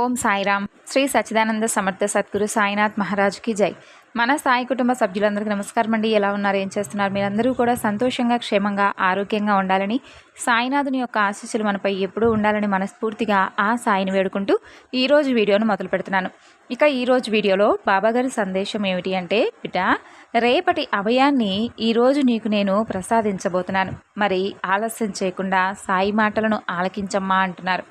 ఓం సాయిరామ్. శ్రీ సచ్చిదానంద సమర్థ సద్గురు సాయినాథ్ మహారాజ్కి జై. మన సాయి కుటుంబ సభ్యులందరికీ నమస్కారం అండి. ఎలా ఉన్నారు? ఏం చేస్తున్నారు? మీరందరూ కూడా సంతోషంగా క్షేమంగా ఆరోగ్యంగా ఉండాలని సాయినాథుని యొక్క ఆశీస్సులు మనపై ఎప్పుడూ ఉండాలని మనస్ఫూర్తిగా ఆ సాయిని వేడుకుంటూ ఈరోజు వీడియోను మొదలు పెడుతున్నాను. ఇక ఈరోజు వీడియోలో బాబాగారి సందేశం ఏమిటి అంటే బిడ్డ రేపటి అభయాన్ని ఈరోజు నీకు నేను ప్రసాదించబోతున్నాను. మరి ఆలస్యం చేయకుండా సాయి మాటలను ఆలకించమ్మా అంటున్నారు.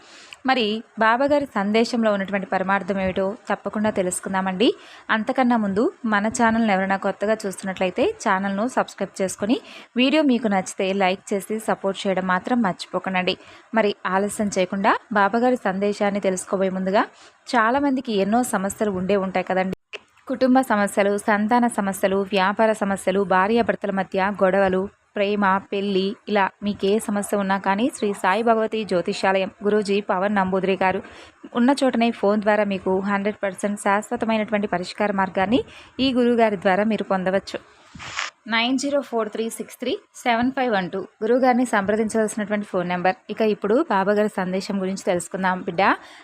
మరి బాబాగారి సందేశంలో ఉన్నటువంటి పరమార్థం ఏమిటో తప్పకుండా తెలుసుకుందామండి. అంతకన్నా ముందు మన ఛానల్ని ఎవరైనా కొత్తగా చూస్తున్నట్లయితే ఛానల్ను సబ్స్క్రైబ్ చేసుకొని వీడియో మీకు నచ్చితే లైక్ చేసి సపోర్ట్ చేయడం మాత్రం మర్చిపోకండి. మరి ఆలస్యం చేయకుండా బాబాగారి సందేశాన్ని తెలుసుకోబోయే ముందుగా చాలామందికి ఎన్నో సమస్యలు ఉండే ఉంటాయి కదండి. కుటుంబ సమస్యలు సంతాన సమస్యలు వ్యాపార సమస్యలు భార్యాభర్తల మధ్య గొడవలు ప్రేమ పెళ్ళి ఇలా మీకు ఏ సమస్య ఉన్నా కానీ శ్రీ సాయి భగవతి జ్యోతిషాలయం గురూజీ పవన్ నంబూద్రి గారు ఉన్న చోటనే ఫోన్ ద్వారా మీకు హండ్రెడ్ పర్సెంట్ శాశ్వతమైనటువంటి పరిష్కార మార్గాన్ని ఈ గురువుగారి ద్వారా మీరు పొందవచ్చు. Nine zero four three six three seven five one two. గురువుగారిని సంప్రదించవలసినటువంటి ఫోన్ నెంబర్. ఇక ఇప్పుడు బాబాగారి సందేశం గురించి తెలుసుకుందాం. బిడ్డ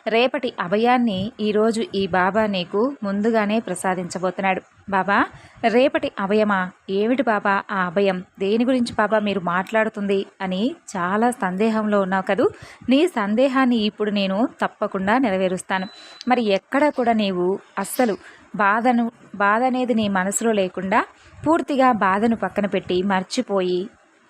రేపటి అభయాన్ని ఈరోజు ఈ బాబా నీకు ముందుగానే ప్రసాదించబోతున్నాడు. బాబా రేపటి అభయమా? ఏమిటి బాబా ఆ అభయం? దేని గురించి బాబా మీరు మాట్లాడుతుంది అని చాలా సందేహంలో ఉన్నావు కదూ? నీ సందేహాన్ని ఇప్పుడు నేను తప్పకుండా నెరవేరుస్తాను. మరి ఎక్కడ కూడా నీవు అస్సలు బాధను బాధ అనేది నీ మనసులో లేకుండా పూర్తిగా బాధను పక్కన పెట్టి మర్చిపోయి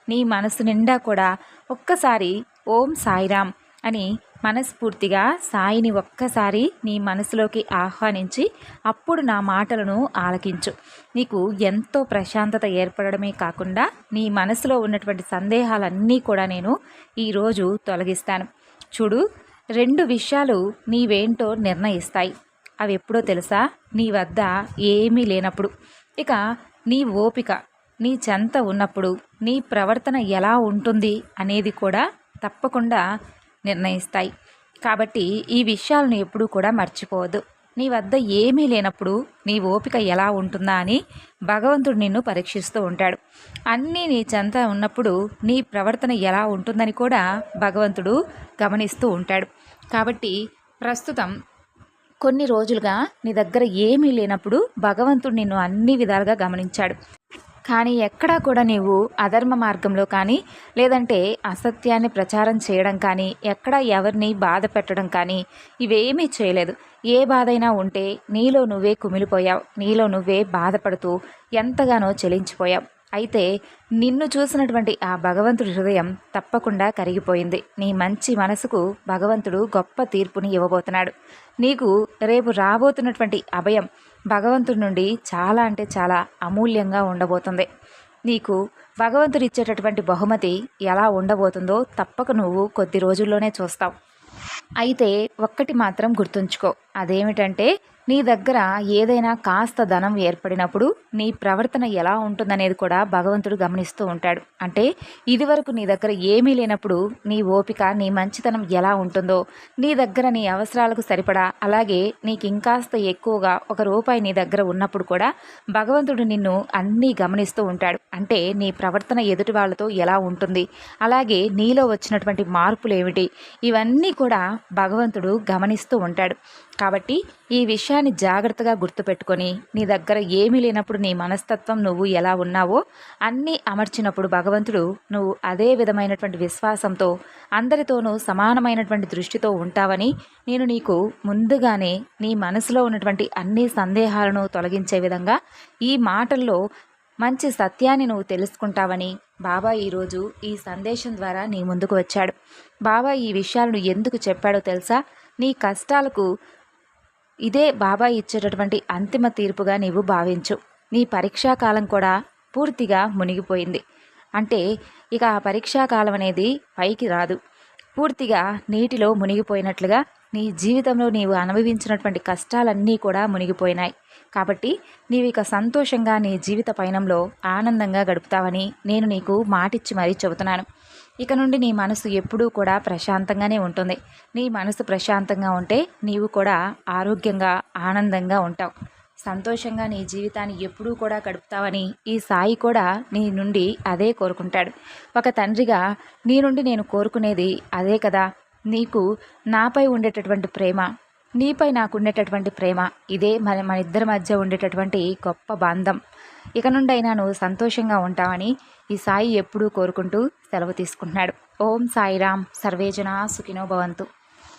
నీ మనసు నిండా కూడా ఒక్కసారి ఓం సాయిరామ్ అని మనస్ఫూర్తిగా సాయిని ఒక్కసారి నీ మనసులోకి ఆహ్వానించి అప్పుడు నా మాటలను ఆలకించు. నీకు ఎంతో ప్రశాంతత ఏర్పడమే కాకుండా నీ మనసులో ఉన్నటువంటి సందేహాలన్నీ కూడా నేను ఈరోజు తొలగిస్తాను. చూడు రెండు విషయాలు నీవేంటో నిర్ణయిస్తాయి. అవి ఎప్పుడో తెలుసా? నీ వద్ద ఏమీ లేనప్పుడు. ఇక నీ ఓపిక నీ చెంత ఉన్నప్పుడు నీ ప్రవర్తన ఎలా ఉంటుంది అనేది కూడా తప్పకుండా నిర్ణయిస్తాయి. కాబట్టి ఈ విషయాలను ఎప్పుడూ కూడా మర్చిపోవద్దు. నీ వద్ద ఏమీ లేనప్పుడు నీ ఓపిక ఎలా ఉంటుందా అని భగవంతుడు నిన్ను పరీక్షిస్తూ ఉంటాడు. అన్నీ నీ చెంత ఉన్నప్పుడు నీ ప్రవర్తన ఎలా ఉంటుందని కూడా భగవంతుడు గమనిస్తూ ఉంటాడు. కాబట్టి ప్రస్తుతం కొన్ని రోజులుగా నీ దగ్గర ఏమీ లేనప్పుడు భగవంతుడు నిన్ను అన్ని విధాలుగా గమనించాడు. కానీ ఎక్కడా కూడా నీవు అధర్మ మార్గంలో కానీ లేదంటే అసత్యాన్ని ప్రచారం చేయడం కానీ ఎక్కడా ఎవరిని బాధ పెట్టడం కానీ ఇవేమీ చేయలేదు. ఏ బాధైనా ఉంటే నీలో నువ్వే కుమిలిపోయావు నీలో నువ్వే బాధపడుతూ ఎంతగానో చెలించిపోయావు. అయితే నిన్ను చూసినటువంటి ఆ భగవంతుడి హృదయం తప్పకుండా కరిగిపోయింది. నీ మంచి మనసుకు భగవంతుడు గొప్ప తీర్పుని ఇవ్వబోతున్నాడు. నీకు రేపు రాబోతున్నటువంటి అభయం భగవంతుడి నుండి చాలా అంటే చాలా అమూల్యంగా ఉండబోతుంది. నీకు భగవంతుడు ఇచ్చేటటువంటి బహుమతి ఎలా ఉండబోతుందో తప్పక నువ్వు కొద్ది రోజుల్లోనే చూస్తావు. అయితే ఒక్కటి మాత్రం గుర్తుంచుకో. అదేమిటంటే నీ దగ్గర ఏదైనా కాస్త ధనం ఏర్పడినప్పుడు నీ ప్రవర్తన ఎలా ఉంటుందనేది కూడా భగవంతుడు గమనిస్తూ ఉంటాడు. అంటే ఇదివరకు నీ దగ్గర ఏమీ లేనప్పుడు నీ ఓపిక నీ మంచితనం ఎలా ఉంటుందో నీ దగ్గర నీ అవసరాలకు సరిపడా అలాగే నీకు ఇంకాస్త ఎక్కువగా ఒక రూపాయి నీ దగ్గర ఉన్నప్పుడు కూడా భగవంతుడు నిన్ను అన్నీ గమనిస్తూ ఉంటాడు. అంటే నీ ప్రవర్తన ఎదుటి వాళ్ళతో ఎలా ఉంటుంది అలాగే నీలో వచ్చినటువంటి మార్పులు ఏమిటి ఇవన్నీ కూడా భగవంతుడు గమనిస్తూ ఉంటాడు. కాబట్టి ఈ విషయాన్ని జాగ్రత్తగా గుర్తుపెట్టుకొని నీ దగ్గర ఏమీ లేనప్పుడు నీ మనస్తత్వం నువ్వు ఎలా ఉన్నావో అన్నీ అమర్చినప్పుడు భగవంతుడు నువ్వు అదే విధమైనటువంటి విశ్వాసంతో అందరితోనూ సమానమైనటువంటి దృష్టితో ఉంటావని నేను నీకు ముందుగానే నీ మనసులో ఉన్నటువంటి అన్ని సందేహాలను తొలగించే విధంగా ఈ మాటల్లో మంచి సత్యాన్ని నువ్వు తెలుసుకుంటావని బాబా ఈరోజు ఈ సందేశం ద్వారా నీ ముందుకు వచ్చాడు. బాబా ఈ విషయాలను ఎందుకు చెప్పాడో తెలుసా? నీ కష్టాలకు ఇదే బాబా ఇచ్చేటటువంటి అంతిమ తీర్పుగా నీవు భావించు. నీ పరీక్షాకాలం కూడా పూర్తిగా మునిగిపోయింది. అంటే ఇక ఆ పరీక్షాకాలం అనేది పైకి రాదు. పూర్తిగా నీటిలో మునిగిపోయినట్లుగా నీ జీవితంలో నీవు అనుభవించినటువంటి కష్టాలన్నీ కూడా మునిగిపోయినాయి. కాబట్టి నీవు ఇక సంతోషంగా నీ జీవిత పయనంలో ఆనందంగా గడుపుతావని నేను నీకు మాటిచ్చి మరీ చెబుతున్నాను. ఇక నుండి నీ మనసు ఎప్పుడూ కూడా ప్రశాంతంగానే ఉంటుంది. నీ మనసు ప్రశాంతంగా ఉంటే నీవు కూడా ఆరోగ్యంగా ఆనందంగా ఉంటావు. సంతోషంగా నీ జీవితాన్ని ఎప్పుడూ కూడా గడుపుతావని ఈ సాయి కూడా నీ నుండి అదే కోరుకుంటాడు. ఒక తండ్రిగా నీ నుండి నేను కోరుకునేది అదే కదా. నీకు నాపై ఉండేటటువంటి ప్రేమ నీపై నాకు ఉండేటటువంటి ప్రేమ ఇదే మన మన ఇద్దరి మధ్య ఉండేటటువంటి గొప్ప బంధం. ఇక నుండైనా నువ్వు సంతోషంగా ఉంటావని ఈ సాయి ఎప్పుడూ కోరుకుంటూ సెలవు తీసుకుంటున్నాడు. ఓం సాయిరామ్ సర్వేజన సుఖినో భవంతు.